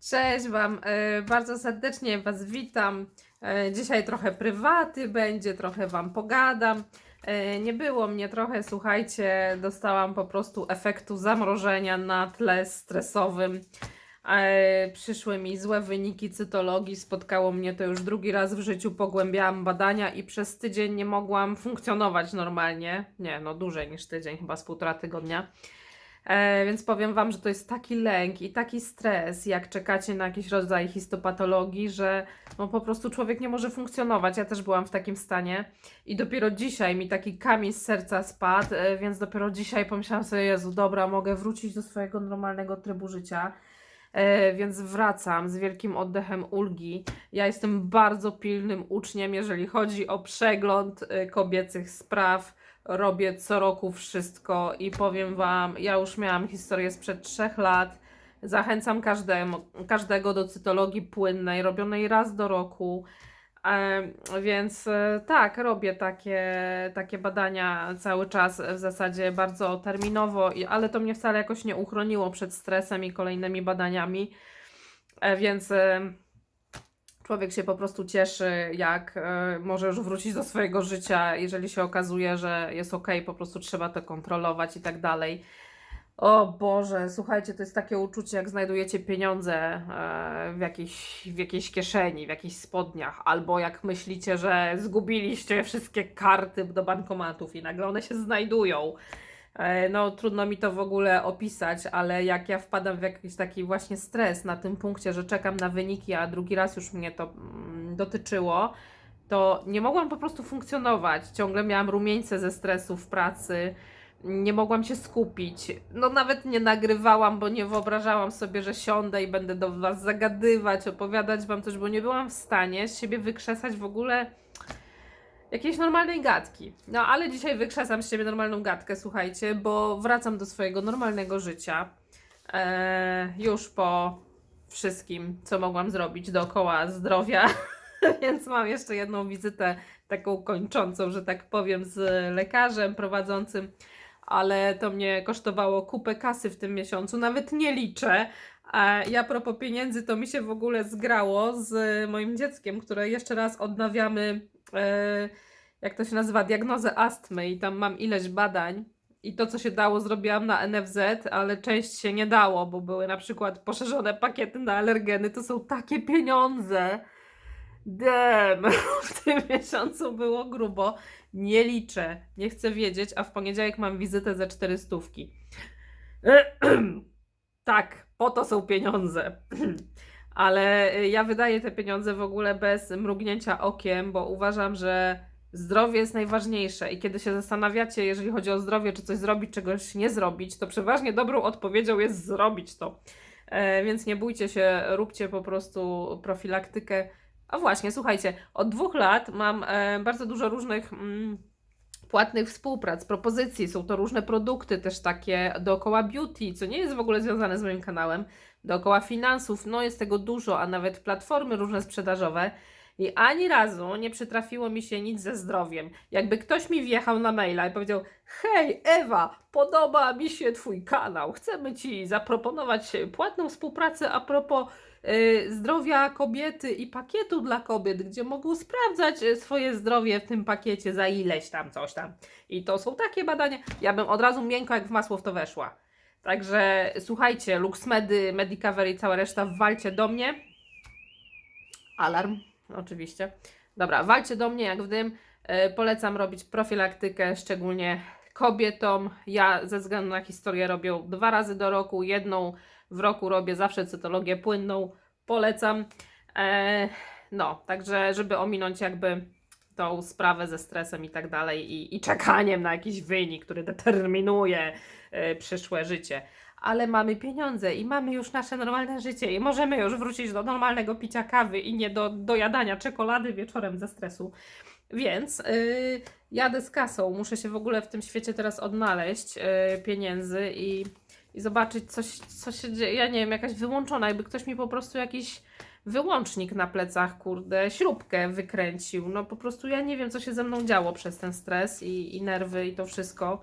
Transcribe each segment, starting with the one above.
Cześć Wam, e, bardzo serdecznie Was witam. E, Dzisiaj trochę prywaty będzie, trochę Wam pogadam. E, Nie było mnie trochę, słuchajcie, dostałam po prostu efektu zamrożenia na tle stresowym. Przyszły mi złe wyniki cytologii, spotkało mnie to już drugi raz w życiu, pogłębiałam badania i przez tydzień nie mogłam funkcjonować normalnie. Nie, no dłużej niż tydzień, chyba z półtora tygodnia. E, więc powiem Wam, że to jest taki lęk i taki stres, jak czekacie na jakiś rodzaj histopatologii, że no po prostu człowiek nie może funkcjonować. Ja też byłam w takim stanie i dopiero dzisiaj mi taki kamień z serca spadł, e, więc dopiero dzisiaj pomyślałam sobie, Jezu, dobra, mogę wrócić do swojego normalnego trybu życia. E, więc wracam z wielkim oddechem ulgi. Ja jestem bardzo pilnym uczniem, jeżeli chodzi o przegląd e, kobiecych spraw robię co roku wszystko i powiem Wam, ja już miałam historię sprzed trzech lat. Zachęcam każdemu, każdego do cytologii płynnej, robionej raz do roku. Więc e, tak, robię takie, takie badania cały czas, w zasadzie bardzo terminowo, ale to mnie wcale jakoś nie uchroniło przed stresem i kolejnymi badaniami. E, więc człowiek się po prostu cieszy, jak e, może już wrócić do swojego życia, jeżeli się okazuje, że jest ok, po prostu trzeba to kontrolować i tak dalej. O Boże, słuchajcie, to jest takie uczucie, jak znajdujecie pieniądze e, w, jakiejś, w jakiejś kieszeni, w jakichś spodniach, albo jak myślicie, że zgubiliście wszystkie karty do bankomatów i nagle one się znajdują. E, No, trudno mi to w ogóle opisać, ale jak ja wpadam w jakiś taki właśnie stres na tym punkcie, że czekam na wyniki, a drugi raz już mnie to mm, dotyczyło, to nie mogłam po prostu funkcjonować. Ciągle miałam rumieńce ze stresu w pracy, nie mogłam się skupić. No, nawet nie nagrywałam, bo nie wyobrażałam sobie, że siądę i będę do Was zagadywać, opowiadać Wam coś, bo nie byłam w stanie z siebie wykrzesać w ogóle jakiejś normalnej gadki. No ale dzisiaj wykrzesam z siebie normalną gadkę, słuchajcie, bo wracam do swojego normalnego życia. E, już po wszystkim, co mogłam zrobić dookoła zdrowia. Więc mam jeszcze jedną wizytę taką kończącą, że tak powiem, z lekarzem prowadzącym, ale to mnie kosztowało kupę kasy w tym miesiącu, nawet nie liczę. A ja propos pieniędzy, to mi się w ogóle zgrało z moim dzieckiem, które jeszcze raz odnawiamy jak to się nazywa, diagnozę astmy i tam mam ileś badań i to, co się dało, zrobiłam na NFZ, ale część się nie dało, bo były na przykład poszerzone pakiety na alergeny, to są takie pieniądze. Dem, w tym miesiącu było grubo. Nie liczę, nie chcę wiedzieć, a w poniedziałek mam wizytę za 400. tak, po to są pieniądze. Ale y, ja wydaję te pieniądze w ogóle bez mrugnięcia okiem, bo uważam, że zdrowie jest najważniejsze. I kiedy się zastanawiacie, jeżeli chodzi o zdrowie, czy coś zrobić, czegoś nie zrobić, to przeważnie dobrą odpowiedzią jest zrobić to. E, więc nie bójcie się, róbcie po prostu profilaktykę. A właśnie, słuchajcie, od dwóch lat mam e, bardzo dużo różnych. Mm, płatnych współprac, propozycji, są to różne produkty też takie dookoła beauty, co nie jest w ogóle związane z moim kanałem, dookoła finansów, no jest tego dużo, a nawet platformy różne sprzedażowe. I ani razu nie przytrafiło mi się nic ze zdrowiem. Jakby ktoś mi wjechał na maila i powiedział hej Ewa, podoba mi się Twój kanał, chcemy Ci zaproponować płatną współpracę a propos zdrowia kobiety i pakietu dla kobiet, gdzie mogą sprawdzać y, swoje zdrowie w tym pakiecie za ileś tam, coś tam. I to są takie badania. Ja bym od razu miękko jak w masło w to weszła. Także słuchajcie, LuxMedy, Medicover i cała reszta, walcie do mnie. Alarm, oczywiście. Dobra, walcie do mnie jak w dym. E, Polecam robić profilaktykę, szczególnie kobietom. Ja ze względu na historię robię dwa razy do roku. Jedną w roku robię zawsze cytologię płynną. Polecam. E, no, także żeby ominąć jakby tą sprawę ze stresem i tak dalej i, i czekaniem na jakiś wynik, który determinuje e, przyszłe życie. Ale mamy pieniądze i mamy już nasze normalne życie i możemy już wrócić do normalnego picia kawy i nie do dojadania czekolady wieczorem ze stresu. Więc yy, jadę z kasą, muszę się w ogóle w tym świecie teraz odnaleźć yy, pieniędzy i, i zobaczyć coś, co się dzieje. Ja nie wiem, jakaś wyłączona, jakby ktoś mi po prostu jakiś wyłącznik na plecach, kurde, śrubkę wykręcił. No po prostu ja nie wiem, co się ze mną działo przez ten stres i, i nerwy i to wszystko.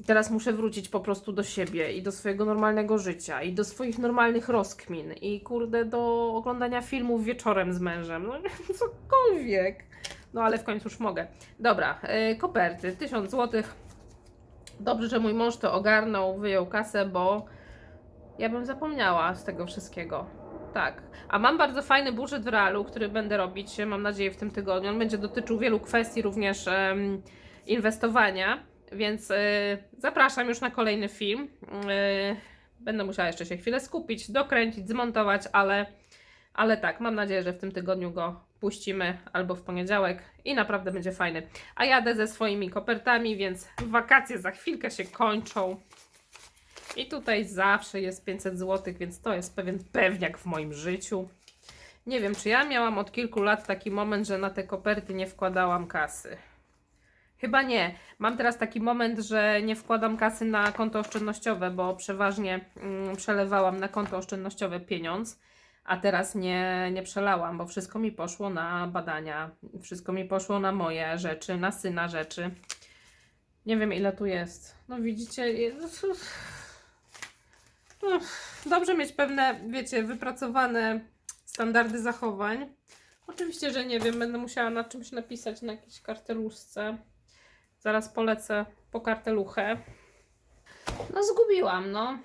I teraz muszę wrócić po prostu do siebie i do swojego normalnego życia i do swoich normalnych rozkmin i kurde do oglądania filmów wieczorem z mężem. No cokolwiek. No ale w końcu już mogę. Dobra, yy, koperty, 1000 zł. Dobrze, że mój mąż to ogarnął, wyjął kasę, bo ja bym zapomniała z tego wszystkiego. Tak. A mam bardzo fajny budżet w realu, który będę robić, mam nadzieję, w tym tygodniu. On będzie dotyczył wielu kwestii, również em, inwestowania, więc y, zapraszam już na kolejny film. Y, będę musiała jeszcze się chwilę skupić, dokręcić, zmontować, ale, ale tak, mam nadzieję, że w tym tygodniu go puścimy albo w poniedziałek i naprawdę będzie fajny. A jadę ze swoimi kopertami, więc wakacje za chwilkę się kończą. I tutaj zawsze jest 500 zł, więc to jest pewien pewniak w moim życiu. Nie wiem, czy ja miałam od kilku lat taki moment, że na te koperty nie wkładałam kasy. Chyba nie. Mam teraz taki moment, że nie wkładam kasy na konto oszczędnościowe, bo przeważnie mm, przelewałam na konto oszczędnościowe pieniądz, a teraz nie, nie przelałam, bo wszystko mi poszło na badania, wszystko mi poszło na moje rzeczy, na syna rzeczy. Nie wiem ile tu jest. No widzicie, jest... Uff, Dobrze mieć pewne, wiecie, wypracowane standardy zachowań. Oczywiście, że nie wiem, będę musiała nad czymś napisać na jakiejś karteluszce. Zaraz polecę po karteluchę. No zgubiłam, no.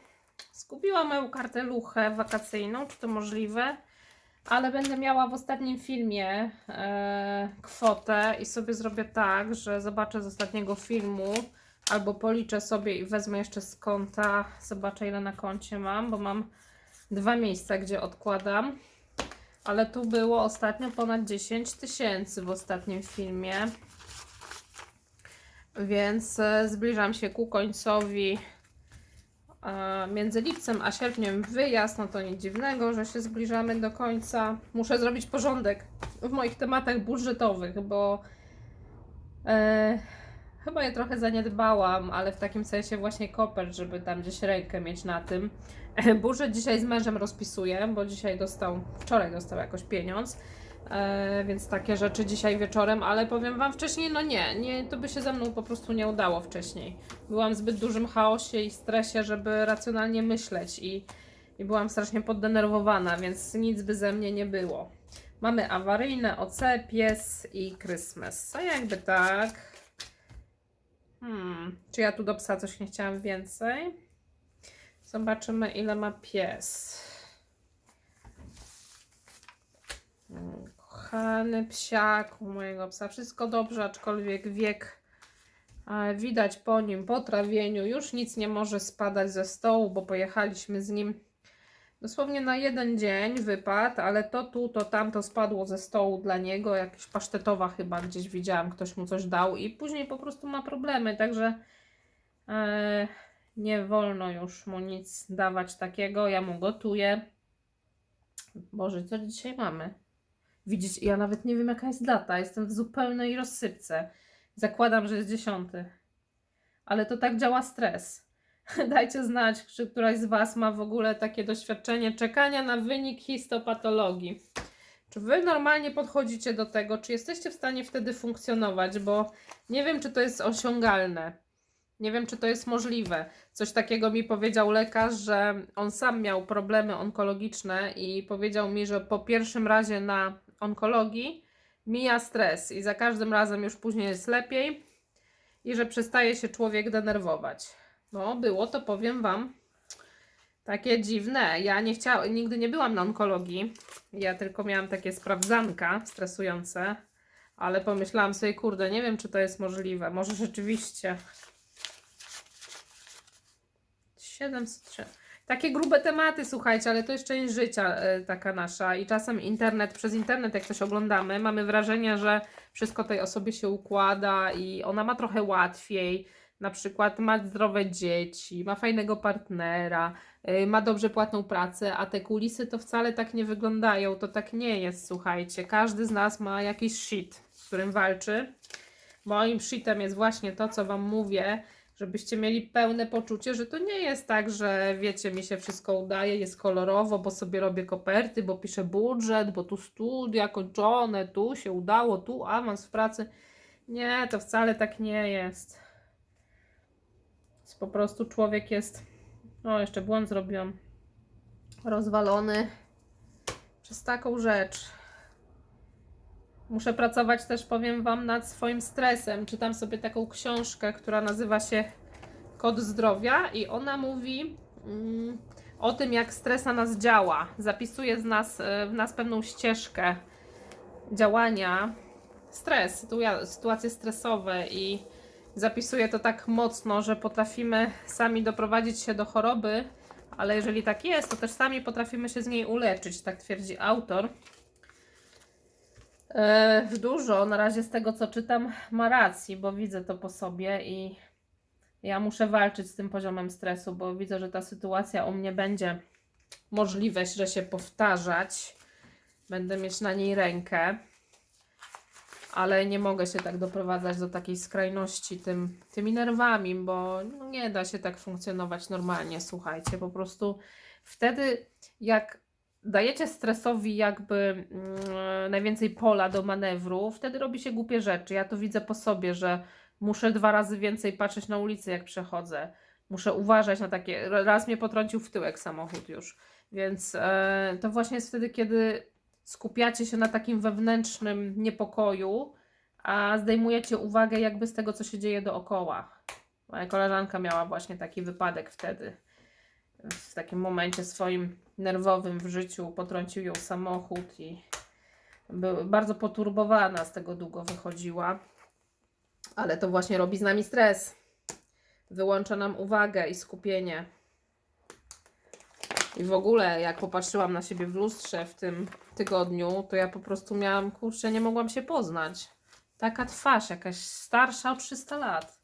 Zgubiłam moją karteluchę wakacyjną, czy to możliwe? Ale będę miała w ostatnim filmie e, kwotę i sobie zrobię tak, że zobaczę z ostatniego filmu albo policzę sobie i wezmę jeszcze z konta, zobaczę ile na koncie mam, bo mam dwa miejsca, gdzie odkładam. Ale tu było ostatnio ponad 10 tysięcy w ostatnim filmie. Więc e, zbliżam się ku końcowi. E, Między lipcem a sierpniem wyjazd, no to nic dziwnego, że się zbliżamy do końca. Muszę zrobić porządek w moich tematach budżetowych, bo e, chyba je trochę zaniedbałam, ale w takim sensie właśnie kopert, żeby tam gdzieś rękę mieć na tym. Budżet dzisiaj z mężem rozpisuję, bo dzisiaj dostał, wczoraj dostał jakoś pieniądz. E, więc takie rzeczy dzisiaj wieczorem, ale powiem Wam wcześniej, no nie, nie, to by się ze mną po prostu nie udało wcześniej. Byłam w zbyt dużym chaosie i stresie, żeby racjonalnie myśleć i, i byłam strasznie poddenerwowana, więc nic by ze mnie nie było. Mamy awaryjne, OC, pies i Christmas. A jakby tak. Hmm, czy ja tu do psa coś nie chciałam więcej? Zobaczymy, ile ma pies. Mm, Kochany psiak u mojego psa. Wszystko dobrze, aczkolwiek wiek e, widać po nim, po trawieniu. Już nic nie może spadać ze stołu, bo pojechaliśmy z nim dosłownie na jeden dzień wypadł, ale to tu, to tam to spadło ze stołu dla niego. Jakaś pasztetowa chyba gdzieś widziałam, ktoś mu coś dał i później po prostu ma problemy, także e, nie wolno już mu nic dawać takiego. Ja mu gotuję. Boże, co dzisiaj mamy? Widzicie, ja nawet nie wiem jaka jest data, jestem w zupełnej rozsypce. Zakładam, że jest dziesiąty. Ale to tak działa stres. Dajcie znać, czy któraś z Was ma w ogóle takie doświadczenie czekania na wynik histopatologii. Czy Wy normalnie podchodzicie do tego, czy jesteście w stanie wtedy funkcjonować, bo nie wiem, czy to jest osiągalne. Nie wiem, czy to jest możliwe. Coś takiego mi powiedział lekarz, że on sam miał problemy onkologiczne i powiedział mi, że po pierwszym razie na onkologii mija stres i za każdym razem już później jest lepiej i że przestaje się człowiek denerwować. No, było to, powiem Wam, takie dziwne. Ja nie chciałam, nigdy nie byłam na onkologii. Ja tylko miałam takie sprawdzanka stresujące, ale pomyślałam sobie, kurde, nie wiem, czy to jest możliwe. Może rzeczywiście. 700. Takie grube tematy, słuchajcie, ale to jest część życia e, taka nasza i czasem internet, przez internet jak coś oglądamy, mamy wrażenie, że wszystko tej osobie się układa i ona ma trochę łatwiej, na przykład ma zdrowe dzieci, ma fajnego partnera, y, ma dobrze płatną pracę, a te kulisy to wcale tak nie wyglądają, to tak nie jest, słuchajcie. Każdy z nas ma jakiś shit, z którym walczy. Moim shitem jest właśnie to, co Wam mówię, żebyście mieli pełne poczucie, że to nie jest tak, że wiecie, mi się wszystko udaje, jest kolorowo, bo sobie robię koperty, bo piszę budżet, bo tu studia kończone, tu się udało, tu awans w pracy. Nie, to wcale tak nie jest. Po prostu człowiek jest. O, jeszcze błąd zrobiłam. Rozwalony przez taką rzecz. Muszę pracować też, powiem Wam, nad swoim stresem. Czytam sobie taką książkę, która nazywa się Kod Zdrowia i ona mówi mm, o tym, jak stres na nas działa. Zapisuje z nas, e, w nas pewną ścieżkę działania. Stres, sytua- sytuacje stresowe i zapisuje to tak mocno, że potrafimy sami doprowadzić się do choroby, ale jeżeli tak jest, to też sami potrafimy się z niej uleczyć, tak twierdzi autor. E, dużo na razie z tego, co czytam, ma racji, bo widzę to po sobie i ja muszę walczyć z tym poziomem stresu, bo widzę, że ta sytuacja u mnie będzie możliwe, że się powtarzać. Będę mieć na niej rękę, ale nie mogę się tak doprowadzać do takiej skrajności tym, tymi nerwami, bo nie da się tak funkcjonować normalnie. Słuchajcie, po prostu wtedy, jak dajecie stresowi jakby mm, najwięcej pola do manewru, wtedy robi się głupie rzeczy. Ja to widzę po sobie, że muszę dwa razy więcej patrzeć na ulicę, jak przechodzę. Muszę uważać na takie. Raz mnie potrącił w tyłek samochód już. Więc e, to właśnie jest wtedy, kiedy skupiacie się na takim wewnętrznym niepokoju, a zdejmujecie uwagę jakby z tego, co się dzieje dookoła. Moja koleżanka miała właśnie taki wypadek wtedy. W takim momencie swoim nerwowym w życiu potrącił ją samochód i była bardzo poturbowana, z tego długo wychodziła. Ale to właśnie robi z nami stres. Wyłącza nam uwagę i skupienie. I w ogóle, jak popatrzyłam na siebie w lustrze w tym tygodniu, to ja po prostu miałam, kurczę, nie mogłam się poznać. Taka twarz, jakaś starsza o 300 lat.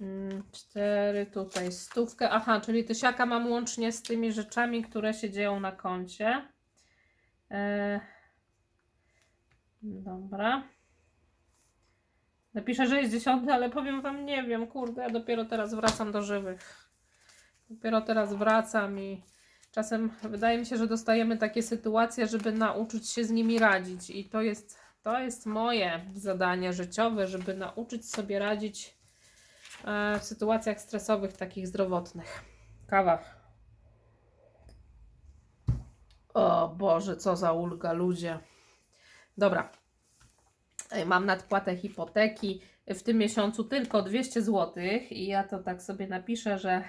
Mm, Cztery tutaj, stówkę. Aha, czyli tysiaka mam łącznie z tymi rzeczami, które się dzieją na koncie. E... Dobra. Napiszę, że jest dziesiąty, ale powiem Wam, nie wiem, kurde, ja dopiero teraz wracam do żywych. Dopiero teraz wracam i czasem wydaje mi się, że dostajemy takie sytuacje, żeby nauczyć się z nimi radzić. I to jest, to jest moje zadanie życiowe, żeby nauczyć sobie radzić w sytuacjach stresowych, takich zdrowotnych. Kawa. O Boże, co za ulga, ludzie. Dobra. Mam nadpłatę hipoteki w tym miesiącu tylko 200 zł i ja to tak sobie napiszę, że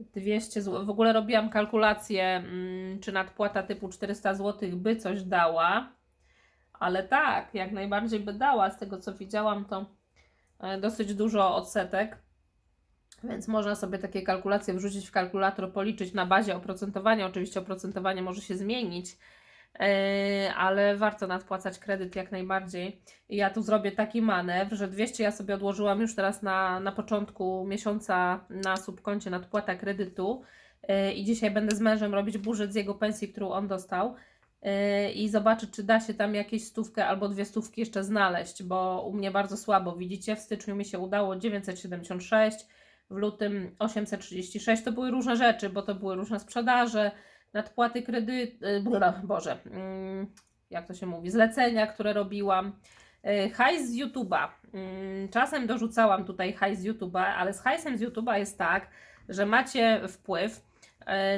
200 zł. W ogóle robiłam kalkulację, mm, czy nadpłata typu 400 zł by coś dała, ale tak, jak najbardziej by dała. Z tego co widziałam, to e, dosyć dużo odsetek. Więc można sobie takie kalkulacje wrzucić w kalkulator, policzyć na bazie oprocentowania. Oczywiście oprocentowanie może się zmienić, Yy, ale warto nadpłacać kredyt jak najbardziej. Ja tu zrobię taki manewr, że 200 ja sobie odłożyłam już teraz na, na początku miesiąca na subkoncie nadpłata kredytu yy, i dzisiaj będę z mężem robić budżet z jego pensji, którą on dostał i zobaczyć, czy da się tam jakieś stówkę albo dwie stówki jeszcze znaleźć, bo u mnie bardzo słabo, widzicie, w styczniu mi się udało 976, w lutym 836, to były różne rzeczy, bo to były różne sprzedaże, nadpłaty kredytu, Boże, mm, jak to się mówi, zlecenia, które robiłam. Y, Hajs z YouTube'a. Mm, Czasem dorzucałam tutaj hajs z YouTube'a, ale z hajsem z YouTube'a jest tak, że macie wpływ y,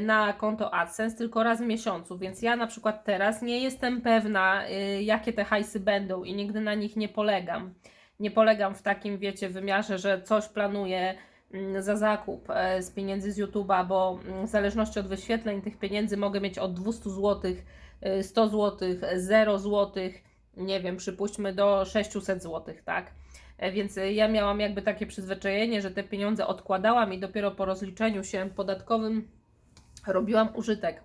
na konto AdSense tylko raz w miesiącu, więc ja na przykład teraz nie jestem pewna, y, jakie te hajsy będą i nigdy na nich nie polegam. Nie polegam w takim, wiecie, wymiarze, że coś planuję mm, za zakup e, z pieniędzy z YouTube'a, bo mm, w zależności od wyświetleń tych pieniędzy mogę mieć od 200 zł, 100 zł, 0 zł, nie wiem, przypuśćmy do 600 zł, tak? E, Więc e, ja miałam jakby takie przyzwyczajenie, że te pieniądze odkładałam i dopiero po rozliczeniu się podatkowym robiłam użytek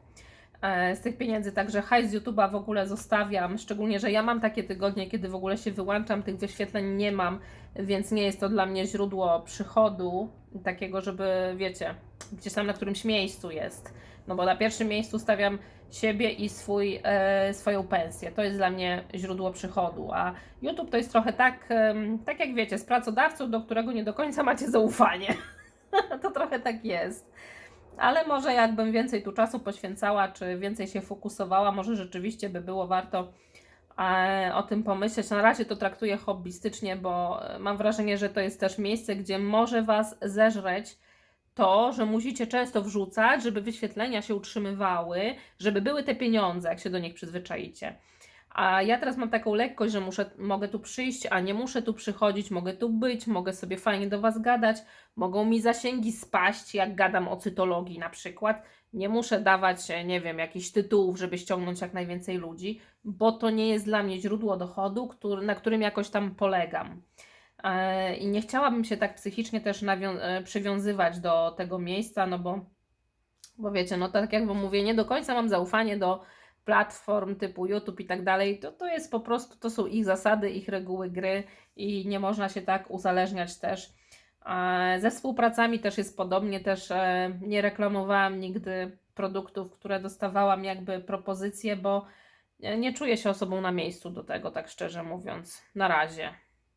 e, z tych pieniędzy. Także hajs z YouTube'a w ogóle zostawiam, szczególnie, że ja mam takie tygodnie, kiedy w ogóle się wyłączam, tych wyświetleń nie mam, więc nie jest to dla mnie źródło przychodu takiego, żeby wiecie, gdzieś tam na którymś miejscu jest. No bo na pierwszym miejscu stawiam siebie i swój, e, swoją pensję. To jest dla mnie źródło przychodu. A YouTube to jest trochę tak, em, tak jak wiecie, z pracodawcą, do którego nie do końca macie zaufanie. to trochę tak jest. Ale może jakbym więcej tu czasu poświęcała, czy więcej się fokusowała, może rzeczywiście by było warto e, o tym pomyśleć. Na razie to traktuję hobbystycznie, bo e, mam wrażenie, że to jest też miejsce, gdzie może Was zeżreć to, że musicie często wrzucać, żeby wyświetlenia się utrzymywały, żeby były te pieniądze, jak się do nich przyzwyczaicie. A ja teraz mam taką lekkość, że muszę, mogę tu przyjść, a nie muszę tu przychodzić, mogę tu być, mogę sobie fajnie do Was gadać, mogą mi zasięgi spaść, jak gadam o cytologii na przykład. Nie muszę dawać, e, nie wiem, jakichś tytułów, żeby ściągnąć jak najwięcej ludzi, bo to nie jest dla mnie źródło dochodu, który, na którym jakoś tam polegam. E, I nie chciałabym się tak psychicznie też e, przywiązywać do tego miejsca, no bo, bo wiecie, no tak jak mówię, nie do końca mam zaufanie do platform typu YouTube i tak dalej. To, to jest po prostu, to są ich zasady, ich reguły gry i nie można się tak uzależniać też. E, Ze współpracami też jest podobnie, też e, nie reklamowałam nigdy produktów, które dostawałam jakby propozycje, bo nie nie czuję się osobą na miejscu do tego, tak szczerze mówiąc. Na razie.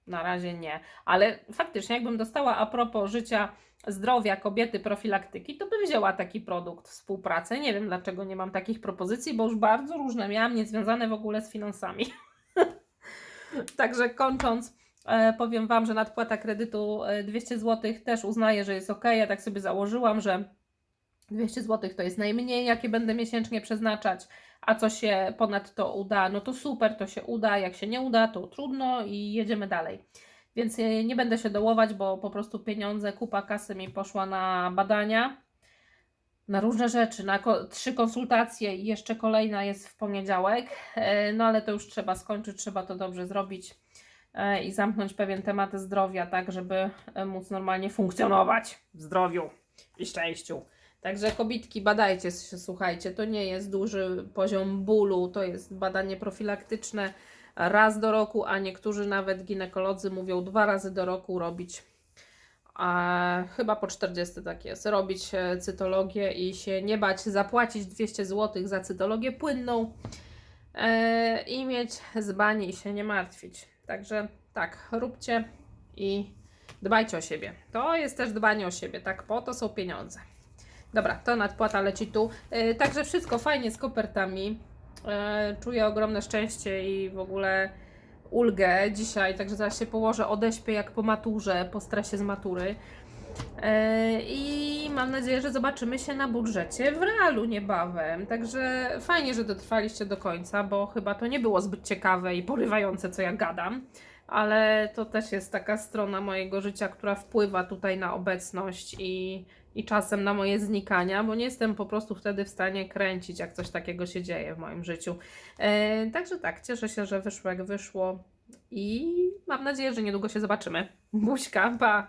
Na razie nie. Ale faktycznie, jakbym dostała a propos życia, zdrowia kobiety, profilaktyki, to bym wzięła taki produkt, współpracę. Nie wiem, dlaczego nie mam takich propozycji, bo już bardzo różne miałam, niezwiązane w ogóle z finansami. Także kończąc, e, powiem Wam, że nadpłata kredytu e, 200 zł też uznaję, że jest ok. Ja tak sobie założyłam, że 200 zł to jest najmniej, jakie będę miesięcznie przeznaczać, a co się ponad to uda, no to super, to się uda, jak się nie uda, to trudno i jedziemy dalej. Więc nie będę się dołować, bo po prostu pieniądze, kupa kasy mi poszła na badania, na różne rzeczy, na ko- trzy konsultacje i jeszcze kolejna jest w poniedziałek, E, no ale to już trzeba skończyć, trzeba to dobrze zrobić e, i zamknąć pewien temat zdrowia, tak żeby e, móc normalnie funkcjonować w zdrowiu i szczęściu. Także kobitki, badajcie się, słuchajcie, to nie jest duży poziom bólu, to jest badanie profilaktyczne raz do roku, a niektórzy nawet ginekolodzy mówią dwa razy do roku robić. A chyba po 40 tak jest. Robić e, cytologię i się nie bać zapłacić 200 zł za cytologię płynną e, i mieć z bani i się nie martwić. Także tak, róbcie i dbajcie o siebie. To jest też dbanie o siebie, tak? Po to są pieniądze. Dobra, to nadpłata leci tu. E, także wszystko fajnie z kopertami. E, czuję ogromne szczęście i w ogóle ulgę dzisiaj, także zaraz się położę, odeśpię jak po maturze, po stresie z matury. E, I mam nadzieję, że zobaczymy się na budżecie w realu niebawem. Także fajnie, że dotrwaliście do końca, bo chyba to nie było zbyt ciekawe i porywające, co ja gadam. Ale to też jest taka strona mojego życia, która wpływa tutaj na obecność i, i czasem na moje znikania, bo nie jestem po prostu wtedy w stanie kręcić, jak coś takiego się dzieje w moim życiu. E, także tak, cieszę się, że wyszło jak wyszło i mam nadzieję, że niedługo się zobaczymy. Buźka, pa!